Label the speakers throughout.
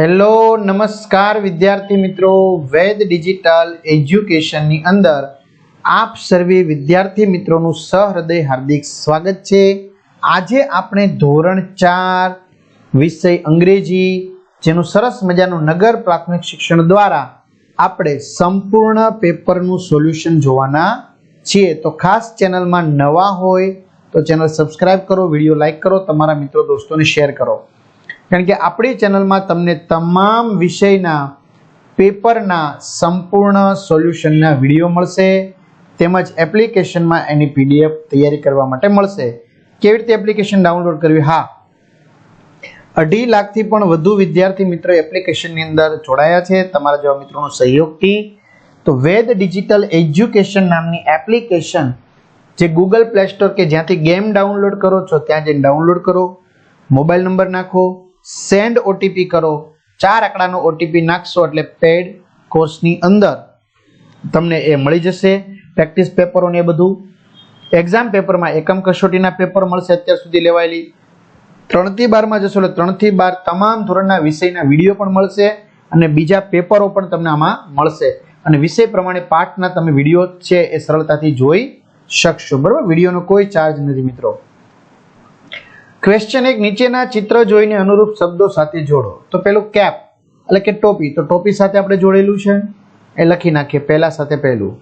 Speaker 1: Hello, નમસ્કાર વિદ્યાર્થી મિત્રો. વેદ ડિજિટલ એજ્યુકેશનની અંદર આપ સર્વે વિદ્યાર્થી મિત્રોનું સહૃદય હાર્દિક સ્વાગત છે. આજે આપણે ધોરણ ચાર વિષય અંગ્રેજી, જેનું સરસ મજાનું નગર પ્રાથમિક શિક્ષણ દ્વારા આપણે સંપૂર્ણ પેપરનું સોલ્યુશન જોવાના છીએ. તો ખાસ ચેનલમાં નવા હોય તો ચેનલ સબસ્ક્રાઈબ કરો, વીડિયો લાઇક કરો, તમારા મિત્રો, દોસ્તોને શેર કરો. કારણ કે આપણી ચેનલમાં તમને તમામ વિષયના, પેપરના સંપૂર્ણ સોલ્યુશનના વીડિયો મળશે, તેમજ એપ્લિકેશનમાં એની પીડીએફ તૈયારી કરવા માટે મળશે. કેવી રીતે એપ્લિકેશન ડાઉનલોડ કરવી? હા. અઢી લાખથી પણ વધુ વિદ્યાર્થી મિત્રો એપ્લિકેશનની અંદર જોડાયા છે. તમારા જેવા મિત્રોનો સહયોગથી. તો વેદ ડિજિટલ એજ્યુકેશન નામની એપ્લિકેશન જે ગૂગલ પ્લે સ્ટોર કે જ્યાંથી ગેમ ડાઉનલોડ કરો છો, ત્યાં જઈને ડાઉનલોડ કરો. મોબાઈલ નંબર નાખો. સેન્ડ ઓટીપી કરો. ચાર આંકડાનો ઓટીપી નાખશો એટલે પેડ કોર્સની અંદર તમને એ મળી જશે. પ્રેક્ટિસ પેપરોને એ બધું. એક્ઝામ પેપરમાં એકમ કસોટીના પેપર મળશે અત્યાર સુધી લેવાયેલી. ત્રણથી બારમાં જશો એટલે ત્રણથી બાર તમામ ધોરણના વિષયના વીડિયો પણ મળશે અને બીજા પેપરો પણ તમને આમાં મળશે. અને વિષય પ્રમાણે પાઠના તમે વીડિયો છે એ સરળતાથી જોઈ શકશો. બરાબર? વિડીયોનો કોઈ ચાર્જ નથી મિત્રો. ક્વેશ્ચન એક નીચેના ચિત્ર જોઈને અનુરૂપ શબ્દો સાથે જોડો. તો પેલું કેપ એટલે કે ટોપી. તો ટોપી સાથે આપણે જોડેલું છે. એ લખી નાખીએ, પહેલા સાથે પહેલું.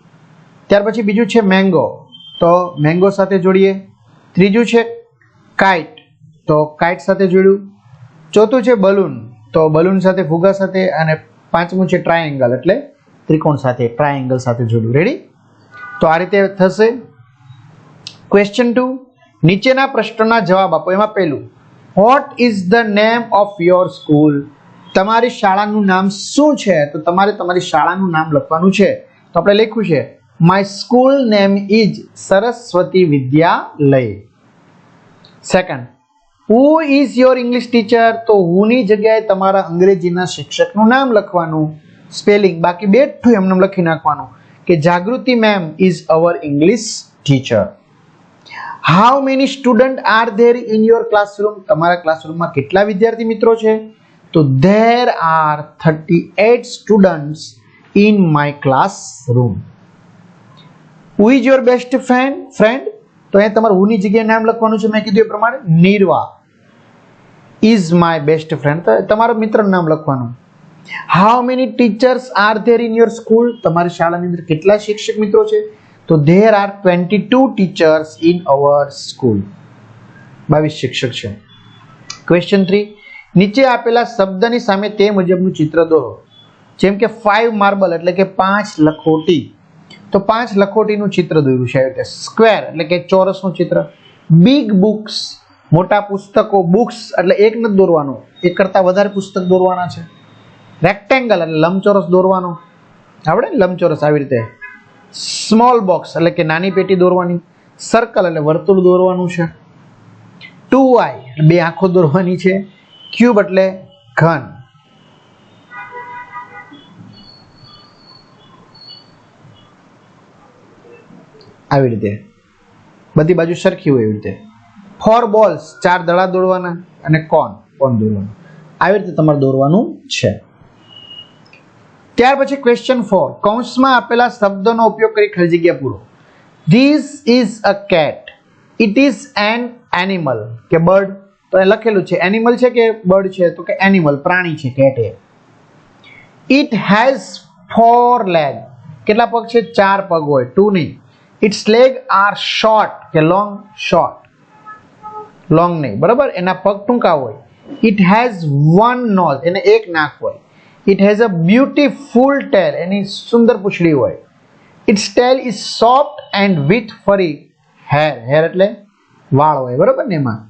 Speaker 1: ત્યાર પછી બીજું છે મેંગો તો મેંગો સાથે જોડીએ. ત્રીજું છે કાઇટ તો કાઇટ સાથે જોડ્યું. ચોથું છે બલૂન તો બલૂન સાથે ફુગા સાથે અને પાંચમું છે ટ્રાયેંગલ એટલે ત્રિકોણ સાથે ટ્રાયેંગલ સાથે જોડ્યું. રેડી તો આ રીતે થશે. ક્વેશ્ચન ટુ નીચેના પ્રશ્નોના જવાબ આપો. એમાં પહેલું what is the name of your school તમારી શાળાનું નામ શું છે? તો તમારે તમારી શાળાનું નામ લખવાનું છે. તો આપણે લખ્યું છે my school name is Saraswati Vidyalaya. Second who is your English teacher તો હુની જગ્યાએ તમારા અંગ્રેજીના શિક્ષકનું નામ લખવાનું. સ્પેલિંગ બાકી બેઠું એમને લખી નાખવાનું કે Jagruti ma'am is our English teacher how many student are there in your classroom તમારા ક્લાસરૂમમાં કેટલા વિદ્યાર્થી મિત્રો છે? તો there are thirty eight students in my classroom who is your best friend friend તો અહીંયા તમારે હુની જગ્યાએ નામ લખવાનું છે. મેં કીધું એ પ્રમાણે Nirva is my best friend તમારો મિત્રનું નામ લખવાનું. How many teachers are there in your school તમારી શાળાની અંદર કેટલા શિક્ષક મિત્રો છે? તો there are twenty two teachers in our school બાવીસ શિક્ષક છે. ક્વેશ્ચન થ્રી નીચે આપેલા શબ્દની સામે તે મુજબનું ચિત્ર દોરો. જેમ કે ફાઈવ માર્બલ એટલે કે પાંચ લખોટી. તો પાંચ લખોટીનું ચિત્ર દોર્યું છે રીતે સ્ક્વેર એટલે કે ચોરસનું ચિત્ર. બિગ બુક્સ મોટા પુસ્તકો બુક્સ એટલે એક નથી દોરવાનું. એક કરતાં વધારે પુસ્તક દોરવાના છે. રેક્ટેંગલ એટલે લંબચોરસ દોરવાનો. આવડે લંબચોરસ આવી રીતે? સ્મોલ બોક્સ એટલે કે નાની પેટી દોરવાની. સર્કલ એટલે વર્તુળ દોરવાનું છે. ટુ આઈ બે આંખો દોરવાની છે. ક્યુબ એટલે ઘન. આવી રીતે. બધી બાજુ સરખી હોય એવી રીતે. ફોર બોલ્સ ચાર દડા દોરવાના અને કોન કોન દોરવાનું. આવી રીતે તમારે દોરવાનું છે. ત્યાર પછી ક્વેશ્ચન ફોર કૌંસમાં આપેલા શબ્દનો ઉપયોગ કરી ખાલી જગ્યા પૂરો. This is a cat it is an animal કે બર્ડ તો એ લખેલું છે એનિમલ છે કે બર્ડ છે? તો કે એનિમલ પ્રાણી છે કેટ એ. ઇટ હેઝ ફોર લેગ કેટલા પગ છે? ચાર પગ હોય. ટુ નહીં. ઇટ્સ લેગ આર શોર્ટ કે લોંગ શોર્ટ લોંગ નહીં. બરાબર? એના પગ ટૂંકા હોય. ઇટ હેઝ વન નોઝ એને એક નાક હોય. It has a beautiful tail એની સુંદર પૂંછડી હોય its tail is soft and with furry hair hair એટલે વાળ હોય બરાબર ને એમાં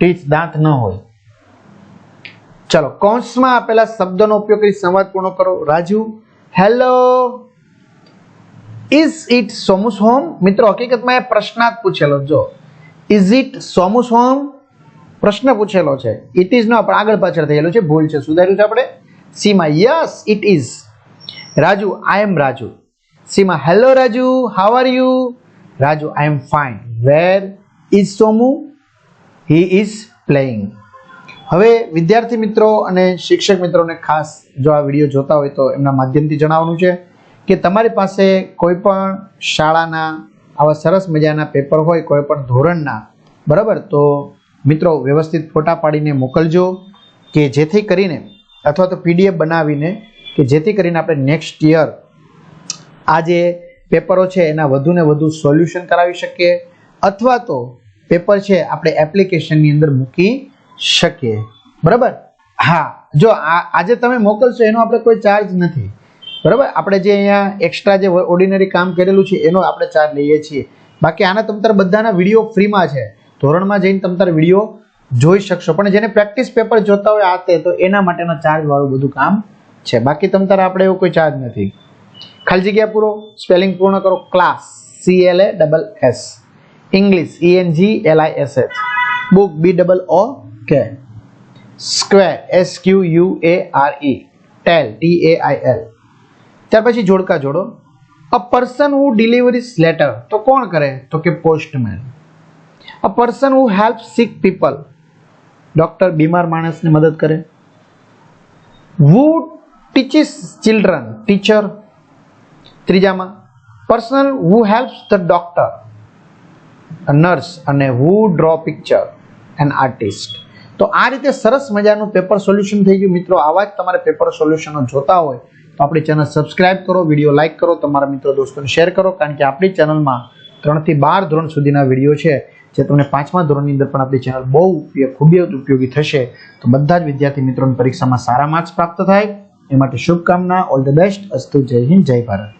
Speaker 1: ટીથ દાંત ન હોય ચલો કૌંસમાં આપેલા શબ્દોનો ઉપયોગ કરી સંવાદ પૂર્ણ કરો Raju hello is it Somu's home મિત્રો હકીકતમાં એ પ્રશ્નાર્થ પૂછેલો જો ઇઝ ઇટ સોમુસ હોમ પ્રશ્ન પૂછેલો છે ઇટ ઇઝ નો આપણે આગળ પાછળ થયેલું છે ભૂલ છે સુધાર્યું છે આપણે Seema yes it is Raju I am Raju Seema hello Raju how are you Raju I am fine where is Somu he is playing હવે વિદ્યાર્થી મિત્રો અને શિક્ષક મિત્રોને ખાસ જો આ વીડિયો જોતા હોય તો એમના માધ્યમથી જણાવવાનું છે કે તમારી પાસે કોઈ પણ શાળાના આવા સરસ મજાના પેપર હોય, કોઈ પણ ધોરણના, બરાબર? તો મિત્રો વ્યવસ્થિત ફોટા પાડીને મોકલજો કે જેથી કરીને અથવા તો પીડીએફ બનાવીને કે જેથી કરીને આપણે નેક્સ્ટ યર આ જે પેપરો છે એના વધુ ને વધુ સોલ્યુશન કરાવી શકીએ અથવા તો પેપર છે આપણે એપ્લિકેશનની અંદર મૂકી શકીએ. બરાબર? હા, જો આજે તમે મોકલશો એનો આપણે કોઈ ચાર્જ નથી. બરાબર? આપણે જે અહીંયા એક્સ્ટ્રા જે ઓર્ડિનરી કામ કરેલું છે એનો આપણે ચાર્જ લઈએ છીએ. બાકી આના તમતાર બધાના વીડિયો ફ્રીમાં છે. ધોરણમાં જઈને તમતાર વીડિયો જોઈ શકશો. પણ જેને પ્રેક્ટિસ પેપર જોતા હોય આ તે એના માટેનો ચાર્જ વાળું બધું કામ છે. બાકી તમ તારે આપણે એવો કોઈ ચાર્જ નથી. ખાલી જગ્યા પૂરો. સ્પેલિંગ પૂર્ણ કરો. Class C L A double S English E N G L I S H book B double O K square S Q U A R E tail T A I L ત્યાર પછી જોડકા જોડો. A person who delivers letter તો કોણ કરે? તો કે postman a person who help sick people doctor બીમાર માણસને મદદ કરે. Who teaches children teacher ત્રીજામાં personal who helps the doctor nurse અને who draw picture an artist તો આ રીતે સરસ મજાનું પેપર સોલ્યુશન થઈ ગયું. મિત્રો, આવા જ તમારે પેપર સોલ્યુશનો જોતા હોય, તો આપણી ચેનલ સબસ્ક્રાઇબ કરો વીડિયો લાઇક કરો, તમારા મિત્રો, દોસ્તોને શેર કરો, કારણ કે આપણી ચેનલમાં ત્રણથી બાર ધોરણ સુધીના વીડિયો છે. જે તમને પાંચમા ધોરણની અંદર પણ આપણી ચેનલ બહુ ખૂબ જ ઉપયોગી થશે, તો બધા જ વિદ્યાર્થી મિત્રોની પરીક્ષામાં સારા માર્ક્સ પ્રાપ્ત થાય. એ માટે શુભકામના ઓલ ધ બેસ્ટ અસ્તુ જય હિન્દ, જય ભારત.